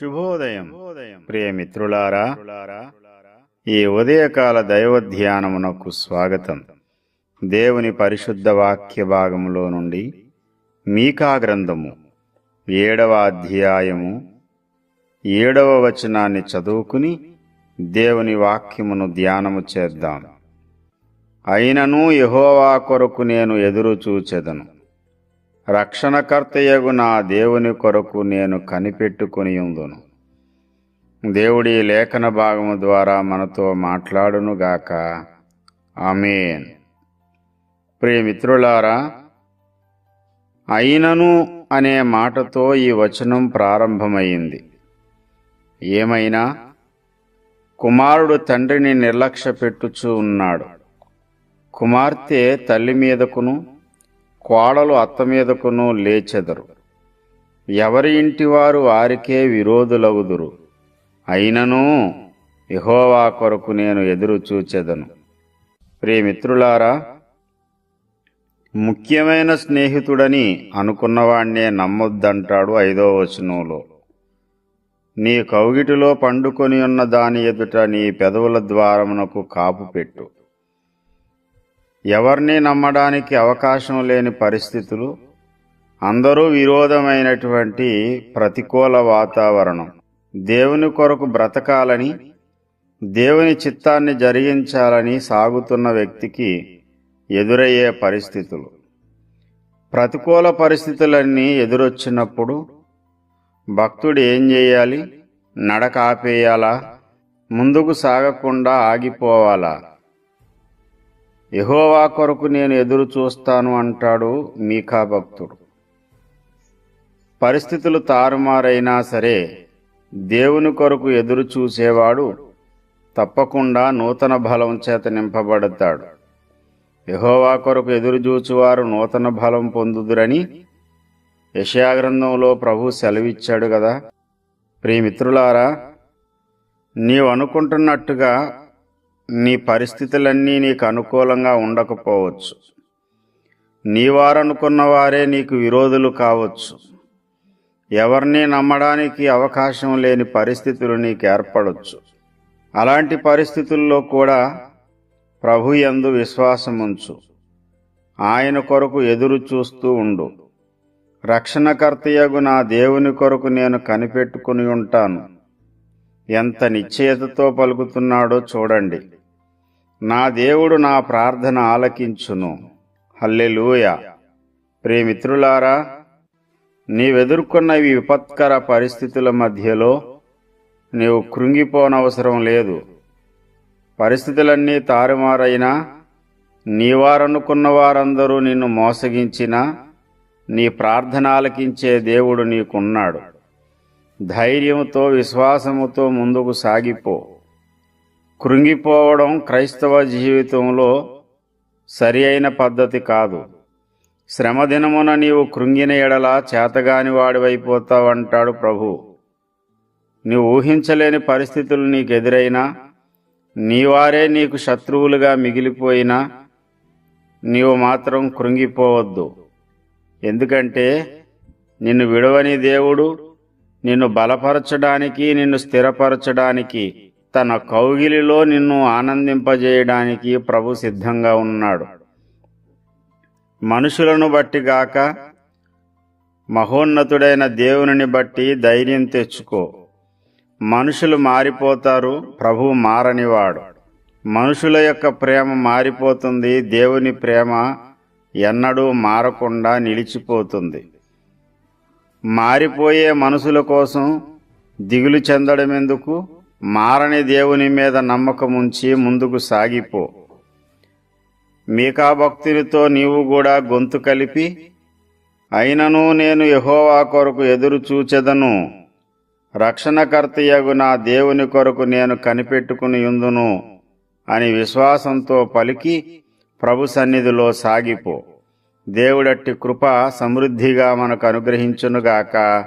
శుభోదయం. ప్రియమిత్రులారా ఈ ఉదయకాల దైవ ధ్యానమునకు స్వాగతం. దేవుని పరిశుద్ధ వాక్య భాగములో నుండి మీకా గ్రంథము ఏడవ అధ్యాయము ఏడవ వచనాన్ని చదువుకుని దేవుని వాక్యమును ధ్యానము చేద్దాం. అయినను యహోవా కొరకు నేను ఎదురు చూచెదను. రక్షణకర్తయగు నా దేవుని కొరకు నేను కనిపెట్టుకుని ఉందును. దేవుడి లేఖన భాగము ద్వారా మనతో మాట్లాడునుగాక ఆమేన్. ప్రియమిత్రులారా అయినను అనే మాటతో ఈ వచనం ప్రారంభమైంది. ఏమైనా? కుమారుడు తండ్రిని నిర్లక్ష్య పెట్టుచూ ఉన్నాడు. కుమార్తె తల్లి మీదకును కోడలు అత్త మీదకును లేచెదరు. ఎవరి ఇంటివారు వారికే విరోధులగుదురు. అయినను యెహోవా కొరకు నేను ఎదురు చూచెదను. ప్రియమిత్రులారా ముఖ్యమైన స్నేహితుడని అనుకున్నవాణ్ణే నమ్మొద్దంటాడు ఐదో వచనంలో. నీ కౌగిటిలో పండుకొని ఉన్న దాని ఎదుట నీ పెదవుల ద్వారమునకు కాపు పెట్టు. ఎవరిని నమ్మడానికి అవకాశం లేని పరిస్థితులు అందరూ విరోధమైనటువంటి ప్రతికూల వాతావరణం. దేవుని కొరకు బ్రతకాలని దేవుని చిత్తాన్ని జరిగించాలని సాగుతున్న వ్యక్తికి ఎదురయ్యే పరిస్థితులు. ప్రతికూల పరిస్థితులన్నీ ఎదురొచ్చినప్పుడు భక్తుడు ఏం చేయాలి? నడక ఆపేయాలా? ముందుకు సాగకుండా ఆగిపోవాలా? యహోవా కొరకు నేను ఎదురు చూస్తాను అంటాడు మీకా భక్తుడు. పరిస్థితులు తారుమారైనా సరే దేవుని కొరకు ఎదురు చూసేవాడు తప్పకుండా నూతన బలం చేత నింపబడతాడు. యహోవా కొరకు ఎదురు చూచువారు నూతన బలం పొందుదురని యశయాగ్రంథంలో ప్రభు సెలవిచ్చాడు కదా ప్రియమిత్రులారా నీవు అనుకుంటున్నట్టుగా నీ పరిస్థితులన్నీ నీకు అనుకూలంగా ఉండకపోవచ్చు. నీవారనుకున్న వారే నీకు విరోధులు కావచ్చు. ఎవరిని నమ్మడానికి అవకాశం లేని పరిస్థితులు నీకు ఏర్పడవచ్చు అలాంటి పరిస్థితుల్లో కూడా ప్రభు యందు విశ్వాసముంచు. ఆయన కొరకు ఎదురు చూస్తూ ఉండు. రక్షణకర్తయగు నా దేవుని కొరకు నేను కనిపెట్టుకుని ఉంటాను. ఎంత నిశ్చయతతో పలుకుతున్నాడో చూడండి. నా దేవుడు నా ప్రార్థన ఆలకించును. హల్లెలూయ. ప్రియమిత్రులారా నీవెదుర్కొన్న ఈ విపత్కర పరిస్థితుల మధ్యలో నీవు కృంగిపోనవసరం లేదు. పరిస్థితులన్నీ తారుమారైనా నీవారనుకున్న వారందరూ నిన్ను మోసగించినా నీ ప్రార్థన ఆలకించే దేవుడు నీకున్నాడు. ధైర్యముతో విశ్వాసముతో ముందుకు సాగిపో. కృంగిపోవడం క్రైస్తవ జీవితంలో సరి అయిన పద్ధతి కాదు. శ్రమదినమున నీవు కృంగిన ఎడల చేతగాని వాడివైపోతావంటాడు ప్రభు. నీవు ఊహించలేని పరిస్థితులు నీకు ఎదురైనా నీవారే నీకు శత్రువులుగా మిగిలిపోయినా నీవు మాత్రం కృంగిపోవద్దు. ఎందుకంటే నిన్ను విడవని దేవుడు నిన్ను బలపరచడానికి నిన్ను స్థిరపరచడానికి తన కౌగిలిలో నిన్ను ఆనందింపజేయడానికి ప్రభు సిద్ధంగా ఉన్నాడు. మనుషులను బట్టిగాక మహోన్నతుడైన దేవునిని బట్టి ధైర్యం తెచ్చుకో. మనుషులు మారిపోతారు ప్రభు మారనివాడు. మనుషుల యొక్క ప్రేమ మారిపోతుంది దేవుని ప్రేమ ఎన్నడూ మారకుండా నిలిచిపోతుంది. మారిపోయే మనుషుల కోసం దిగులు చెందడం ఎందుకు మారని దేవుని మీద నమ్మకం ఉంచి ముందుకు సాగిపో. మీకా భక్తునితో నీవు కూడా గొంతు కలిపి అయినను నేను యహోవా కొరకు ఎదురు చూచెదను. రక్షణకర్తయగు నా దేవుని కొరకు నేను కనిపెట్టుకుని ఉందును అని విశ్వాసంతో పలికి ప్రభు సన్నిధిలో సాగిపో. దేవుడట్టి కృప సమృద్ధిగా మనకు అనుగ్రహించునుగాక.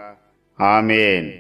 ఆమెన్.